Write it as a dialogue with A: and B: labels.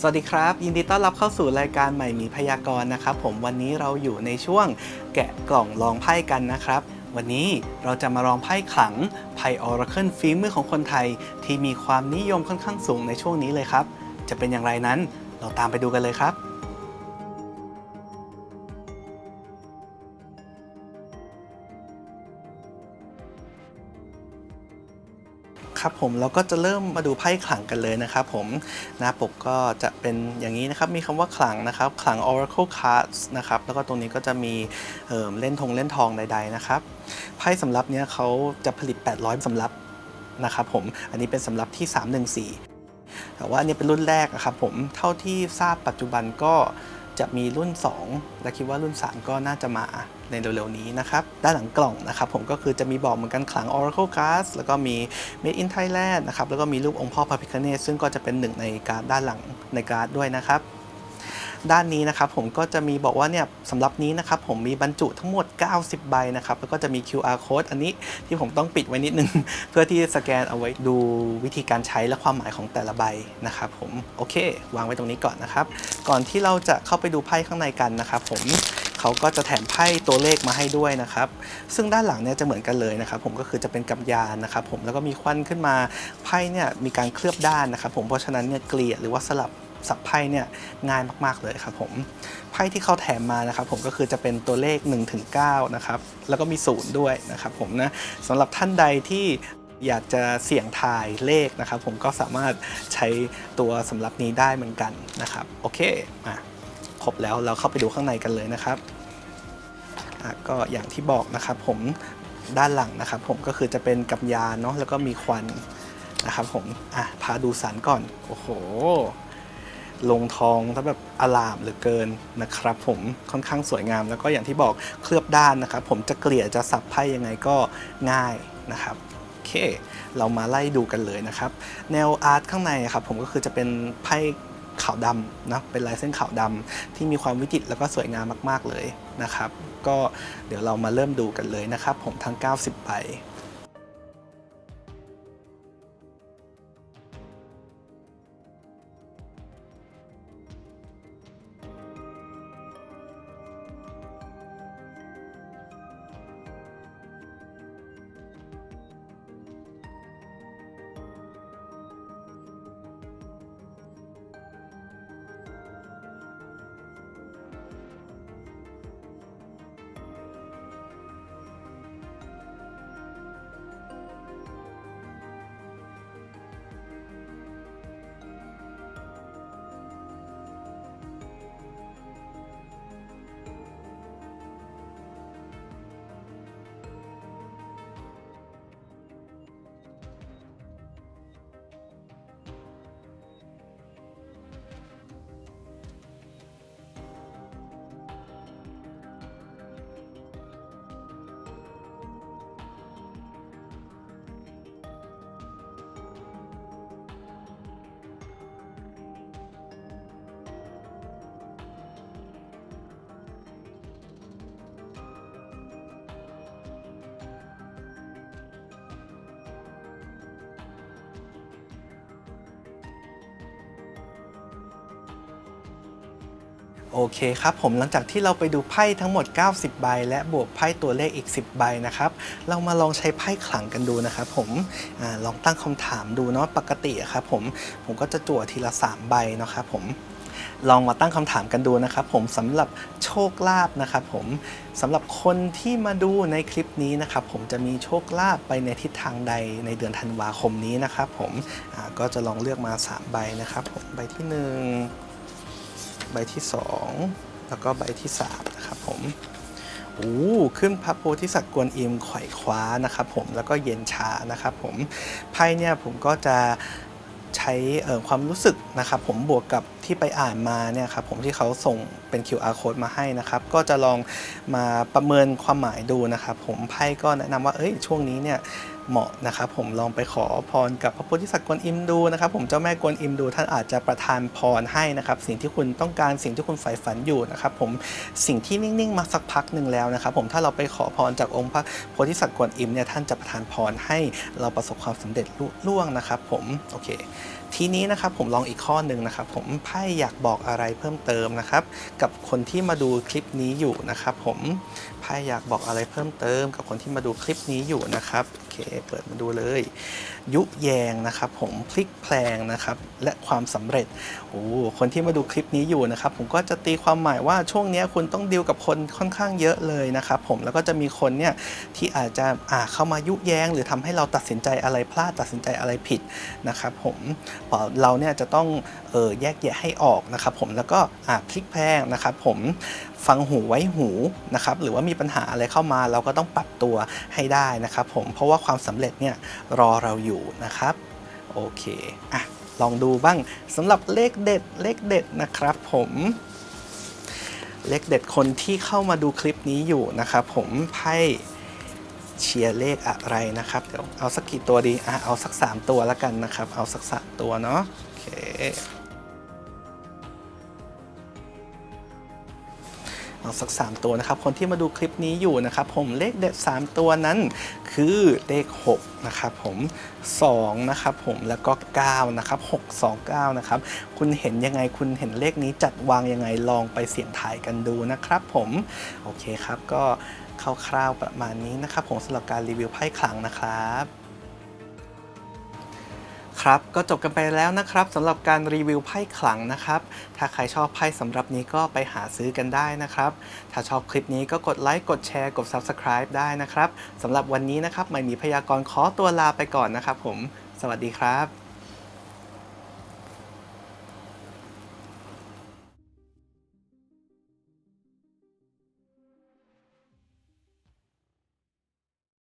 A: สวัสดีครับ ยินดีต้อนรับเข้าสู่รายการใหม่หมีพยากรณ์นะครับ ผมวันนี้เราอยู่ในช่วงแกะกล่องลองไพ่กันนะครับ วันนี้เราจะมาลองไพ่ขลังไพ่ออร์เคิลฟีมือของคนไทย ที่มีความนิยมค่อนข้างสูงในช่วงนี้เลยครับ จะเป็นอย่างไรนั้นเราตามไปดูกันเลยครับ ครับผมเราก็จะเริ่มมาดูไพ่ขลังกันเลยนะครับผมหน้าปกก็จะเป็นอย่างนี้นะครับมีคำว่าขลังนะครับขลัง Oracle Cards นะครับแล้วก็ตรงนี้ก็จะมีเเล่นทงเล่นทองใดๆนะครับไพ่สำรับเนี้ยเขาจะผลิต 800สำรับนะครับผมอันนี้เป็นสำรับที่ 314 แต่ว่าอันนี้เป็นรุ่นแรกอะครับผมเท่าที่ทราบปัจจุบันก็จะมีรุ่น 2 และคิดว่ารุ่น 3 ก็น่าจะมา ในเร็วๆนี้นะครับ ด้านหลังกล่องนะครับผมก็คือจะมีบอกเหมือนกันขลัง Oracle Cards แล้วก็มี Made in Thailand นะครับ แล้วก็มีรูปองค์พ่อพระพิฆเนศซึ่งก็จะเป็นหนึ่งในการดด้านหลังในการ์ดด้วยนะครับด้านนี้นะครับผมก็จะมีบอกว่าเนี่ยสำหรับนี้นะครับผมมีบรรจุทั้งหมด 90 ใบนะครับ แล้วก็จะมี QR code อันนี้ที่ผมต้องปิดไว้นิดนึง เพื่อที่สแกนเอาไว้ดูวิธีการใช้และความหมายของแต่ละใบนะครับผมโอเค วางไว้ตรงนี้ก่อนนะครับ ก่อนที่เราจะเข้าไปดูไพ่ข้างในกันนะครับผม เขาก็จะแถมไพ่ตัวเลขมาให้ด้วยนะครับ ซึ่งด้านหลังเนี่ยจะเหมือนกันเลยนะครับ ผมก็คือจะเป็นกำยานนะครับ ผมแล้วก็มีควันขึ้นมาไพ่เนี่ยมีการเคลือบด้านนะครับ ผมเพราะฉะนั้นเนี่ยเกลี่ยหรือว่าสลับสับไพ่เนี่ยง่ายมาก ๆ เลยครับผมไพ่ที่เขาแถมมานะครับ ผมก็คือจะเป็นตัวเลข 1-9ถึง9นะครับ แล้วก็มีศูนย์ด้วยนะครับ ผมนะสำหรับท่านใดที่อยากจะเสี่ยงทายเลขนะครับ ผมก็สามารถใช้ตัวสำหรับนี้ได้เหมือนกันนะครับ โอเคมา ครบแล้วเราเข้าไปดูข้างในกันเลยนะครับอะก็อย่างที่บอกนะครับผมด้านหลังนะครับ ผมก็คือจะเป็นกับยาเนาะแล้วก็มีควันนะครับผมอะพาดูสันก่อน โอ้โห ลงทองถ้าแบบอลามเหลือเกินนะครับ ผมค่อนข้างสวยงาม แล้วก็อย่างที่บอกเคลือบด้านนะครับ ผมจะเกลี่ยจะสับไพ่ยังไงก็ง่ายนะครับโอเค เรามาไล่ดูกันเลยนะครับ แนวอาร์ตข้างในครับผมก็คือจะเป็นไพ่ ขาวดำนะเป็นลายเส้นขาวดำที่มีความวิจิตรแล้วก็สวยงามมาก ๆ เลยนะครับ ก็เดี๋ยวเรามาเริ่มดูกันเลยนะครับ ผมทั้ง 90ใบ โอเคครับผมหลังจากที่เราไปดูไพ่ทั้งหมด 90 ใบ และบวกไพ่ตัวเลขอีก 10 ใบนะครับ เรามาลองใช้ไพ่ขลังกันดูนะครับผมอลองตั้งคำถามดูเนาะปกติครับผมผมก็จะจั่วทีละ 3 ใบนะครับผมลองมาตั้งคำถามกันดูนะครับผมสำหรับโชคลาภนะครับผมสำหรับคนที่มาดูในคลิปนี้นะครับผมจะมีโชคลาภไปในทิศทางใดในเดือนธันวาคมนี้นะครับผมก็จะลองเลือกมา 3 ใบนะครับผมใบที่ 1 ใบที่ 2 แล้วก็ใบที่ 3 นะครับผมโอ้ขึ้นพระโพธิสัตว์กวนอิมไขว่คว้านะครับผมแล้วก็เย็นชานะครับผมไพ่เนี่ยผมก็จะใช้เอ่อความรู้สึกนะครับผมบวกกับที่ไปอ่านมาเนี่ยครับผมที่เขาส่งเป็น QR code มาให้นะครับ ก็จะลองมาประเมินความหมายดูนะครับผมไพ่ก็แนะนำว่าเอ้ยช่วงนี้เนี่ย เหมาะนะครับผมลองไปขอพรกับพระโพธิสัตว์กวนอิมดูนะครับผมเจ้าแม่กวนอิมดู ท่านอาจจะประทานพรให้นะครับสิ่งที่คุณต้องการสิ่งที่คุณใฝ่ฝันอยู่นะครับผมสิ่งที่นิ่งๆมาสักพักหนึ่งแล้วนะครับผมถ้าเราไปขอพรจากองค์พระโพธิสัตว์กวนอิมเนี่ยท่านจะประทานพรให้เราประสบความสำเร็จลุล่วงนะครับผมโอเค ทีนี้นะครับผมลองอีกข้อหนึ่งนะครับผมไพ่อยากบอกอะไรเพิ่มเติมนะครับกับคนที่มาดูคลิปนี้อยู่นะครับผมไพ่อยากบอกอะไรเพิ่มเติม กับคนที่มาดูคลิปนี้อยู่นะครับโอเคเปิดมาดูเลย ยุแยงนะครับผมพลิกแพลงนะครับและความสำเร็จโอ้คนที่มาดูคลิปนี้อยู่นะครับผมก็จะตีความหมายว่าช่วงนี้คุณต้องดีลกับคนค่อนข้างเยอะเลยนะครับผมแล้วก็จะมีคนเนี่ยที่อาจจะอ่าเข้ามายุแยง หรือทำให้เราตัดสินใจอะไรพลาดตัดสินใจอะไรผิดนะครับผมเอ่อเราเนี่ยจะต้องเออแยกแยะให้ออกนะครับผมแล้วก็อ่าพลิกแพลงนะครับผมฟังหูไว้หูนะครับหรือว่ามีปัญหาอะไรเข้ามาเราก็ต้องปรับตัวให้ได้นะครับผมเพราะว่าความสำเร็จเนี่ยรอเราอยู่นะครับโอเคอะลองดูบ้างสำหรับเลขเด็ดเลขเด็ดนะครับผมเลขเด็ดคนที่เข้ามาดูคลิปนี้อยู่นะครับผมไพ่เชียร์เลขอะไรนะครับเดี๋ยวเอาสักกี่ตัวดีอะเอาสัก 3 ตัวแล้วกันนะครับ เอาสักสามตัวเนาะโอเค เอาสัก 3 ตัวนะครับ คนที่มาดูคลิปนี้อยู่นะครับ ผมเลขเด็ด 3 ตัวนั้น คือเลข6นะครับผม2นะครับผมแล้วก็9นะครับ6 2 9นะครับคุณเห็นยังไงคุณเห็นเลขนี้จัดวางยังไงลองไปเสี่ยงทายกันดูนะครับ ผมโอเคครับก็คร่าวๆประมาณนี้นะครับ ผมสำหรับการรีวิวไพ่ขลังนะครับ ครับก็จบกันไปแล้วนะครับสำหรับการรีวิวไพ่ขลังนะครับ ถ้าใครชอบไพ่สำหรับนี้ก็ไปหาซื้อกันได้นะครับ ถ้าชอบคลิปนี้ก็กดไลค์กดแชร์กด Subscribe ได้นะครับสำหรับวันนี้นะครับไม่มีพยากรณ์ขอตัวลาไปก่อนนะครับผม สวัสดีครับ